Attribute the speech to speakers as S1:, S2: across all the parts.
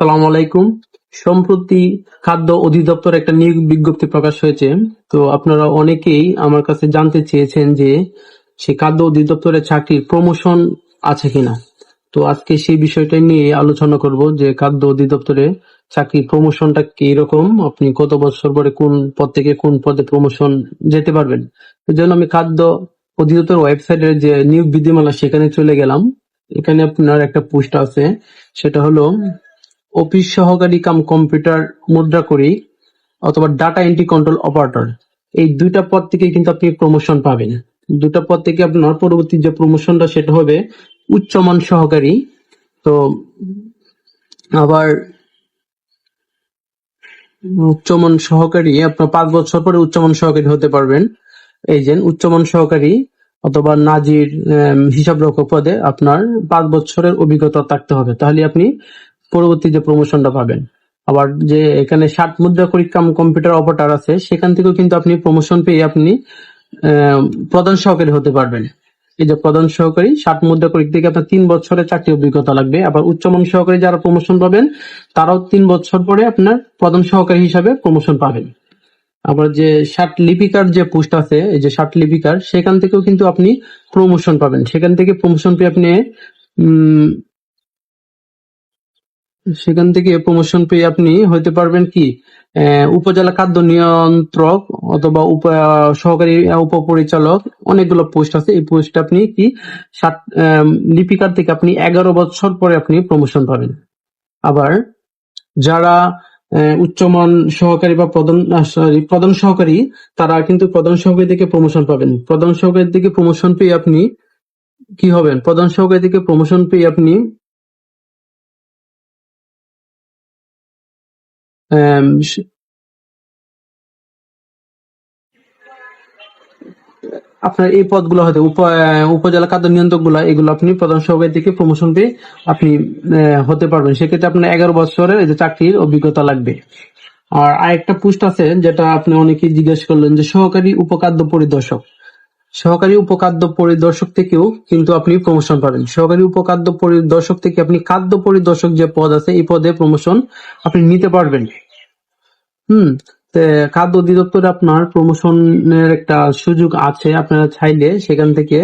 S1: সালাম আলাইকুম। সম্প্রতি খাদ্য অধিদপ্তর একটা নিয়োগ বিজ্ঞপ্তি প্রকাশ হয়েছে। তো আপনারা অনেকেই আমার কাছে জানতে চেয়েছেন যে সে খাদ্য অধিদপ্তরের চাকরির প্রমোশন আছে কিনা। তো আজকে সেই বিষয়টা নিয়ে আলোচনা করব যে খাদ্য অধিদপ্তরে চাকরি প্রমোশনটা কি রকম আপনি কত বছর পরে কোন পদ থেকে কোন পদে প্রমোশন যেতে পারবেন। এই জন্য আমি খাদ্য অধিদপ্তর ওয়েবসাইটের যে নিয়োগ বিধিমালা সেখানে চলে গেলাম। এখানে আপনার একটা পোস্ট আছে, সেটা হলো অফিস সহকারী কাম কম্পিউটার মুদ্রা করি অথবা ডাটা এন্ট্রি কন্ট্রোল অপারেটর এই দুইটা পদ থেকে কিন্তু আপনি প্রমোশন পাবেন। দুটা পদ থেকে আপনার পরবর্তী যে প্রমোশনটা সেটা হবে উচ্চমান সহকারী। তো আবার উচ্চমান সহকারী আপনার পাঁচ বছর পরে উচ্চমান সহকারী হতে পারবেন। এই যে উচ্চমান সহকারী অথবা নাজির আম, হিসাবরক্ষক পদে আপনার পাঁচ বছরের অভিজ্ঞতা থাকতে হবে। তাহলে আপনি পরবর্তী যে প্রমোশনটা পাবেন। আবার যে এখানে ষাট মুদ্রা পরীক্ষা কম্পিউটার অপারেটর আছে, সেখান থেকেও কিন্তু আপনি প্রমোশন পেয়ে আপনি প্রধান সহকারী হতে পারবেন। এই যে প্রধান সহকারী, ষাট মুদ্রা পরীক্ষা থেকে আপনার তিন বছরের চাকরি অভিজ্ঞতা লাগবে। আবার উচ্চমান সহকারী যারা প্রমোশন পাবেন, তারাও তিন বছর পরে আপনার প্রধান সহকারী হিসাবে প্রমোশন পাবেন। আবার যে ষাট লিপিকার যে পোস্ট আছে, এই যে ষাট লিপিকার, সেখান থেকেও কিন্তু আপনি প্রমোশন পাবেন। সেখান থেকে প্রমোশন পেয়ে আপনি সেখান থেকে প্রমোশন পেয়ে আপনি হইতে পারবেন কি উপজেলা খাদ্য নিয়ন্ত্রক অথবা সহকারী উপপরিচালক, অনেকগুলো পোস্ট আছে। এই পোস্ট আপনি কি সাত লিপিকার থেকে আপনি এগারো বছর পরে আপনি প্রমোশন পাবেন। আবার যারা উচ্চমান সহকারী বা প্রধান সরি প্রধান সহকারী, তারা কিন্তু প্রধান সহকারী থেকে প্রমোশন পাবেন। প্রধান সহকারী থেকে প্রমোশন পেয়ে আপনি কি হবেন? প্রধান সহকারী থেকে প্রমোশন পেয়ে আপনি আপনার এই পদগুলো হয়তো উপজেলা খাদ্য নিয়ন্ত্রকগুলা এগুলো আপনি প্রধান সহকারী থেকে প্রমোশন পেয়ে আপনি হতে পারবেন। সেক্ষেত্রে আপনার এগারো বছরের এই যে চাকরির অভিজ্ঞতা লাগবে। আর আরেকটা পোস্ট আছে যেটা আপনি অনেকেই জিজ্ঞেস করলেন যে সহকারী উপখাদ্য পরিদর্শক। সহকারী উপখাদ্য পরিদর্শক থেকেও কিন্তু আপনি প্রমোশন পাবেন। সহকারী উপখাদ্য পরিদর্শক থেকে আপনি খাদ্য পরিদর্শক যে পদ আছে, এই পদে প্রমোশন আপনি নিতে পারবেন। হুম খাদ্য অধিদপ্তরে আপনার প্রমোশনের একটা সুযোগ আছে। আপনারা চাইলে সেখান থেকে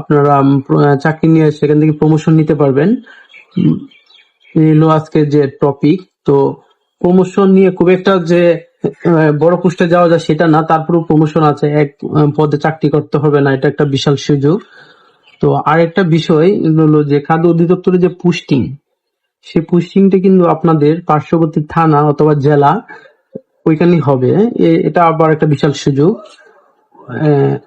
S1: আপনারা চাকরি নিয়ে সেখান থেকে প্রমোশন নিতে পারবেন। আজকে যে টপিক তো প্রমোশন নিয়ে খুব একটা যে বড় পোস্টে যাওয়া যায় সেটা না তারপরেও প্রমোশন আছে। এক পদে চাকরি করতে হবে না এটা একটা বিশাল সুযোগ। তো আরেকটা বিষয় হলো যে খাদ্য অধিদপ্তরে যে পুস্টিং সেই পুস্টিংটা কিন্তু আপনাদের পার্শ্ববর্তী থানা অথবা জেলা ওইখানেই হবে। এটা আবার একটা বিশাল সুযোগ।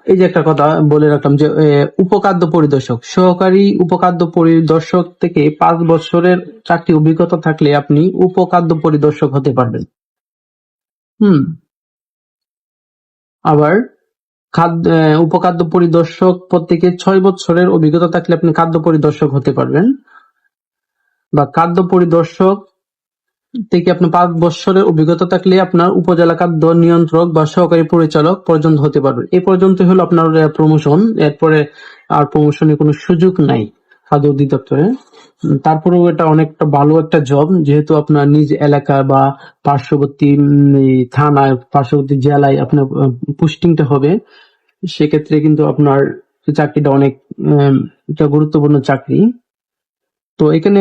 S1: এই যে একটা কথা বলে রাখলাম যে আহ, উপখাদ্য পরিদর্শক সহকারী উপখাদ্য পরিদর্শক থেকে পাঁচ বছরের চাকরি অভিজ্ঞতা থাকলে আপনি উপখাদ্য পরিদর্শক হতে পারবেন। হুম। আবার খাদ্য উপখাদ্য পরিদর্শক প্রত্যেকে ছয় বছরের অভিজ্ঞতা থাকলে আপনি খাদ্য পরিদর্শক হতে পারবেন। বা খাদ্য পরিদর্শক থেকে আপনার পাঁচ বছরের অভিজ্ঞতা থাকলে আপনার উপজেলা খাদ্য নিয়ন্ত্রক বা সহকারী পরিচালক পর্যন্ত হতে পারবেন। এই পর্যন্ত হলো আপনার প্রমোশন এরপরে আর প্রমোশনের কোনো সুযোগ নাই। খাদ্য অধিদপ্তরে। তারপরেও এটা অনেকটা ভালো একটা জব যেহেতু আপনার নিজ এলাকা বা পার্শ্ববর্তী থানায়, পার্শ্ববর্তী জেলায় আপনার পোস্টিংটা হবে। সেক্ষেত্রে কিন্তু আপনার চাকরিটা অনেক গুরুত্বপূর্ণ চাকরি। তো এখানে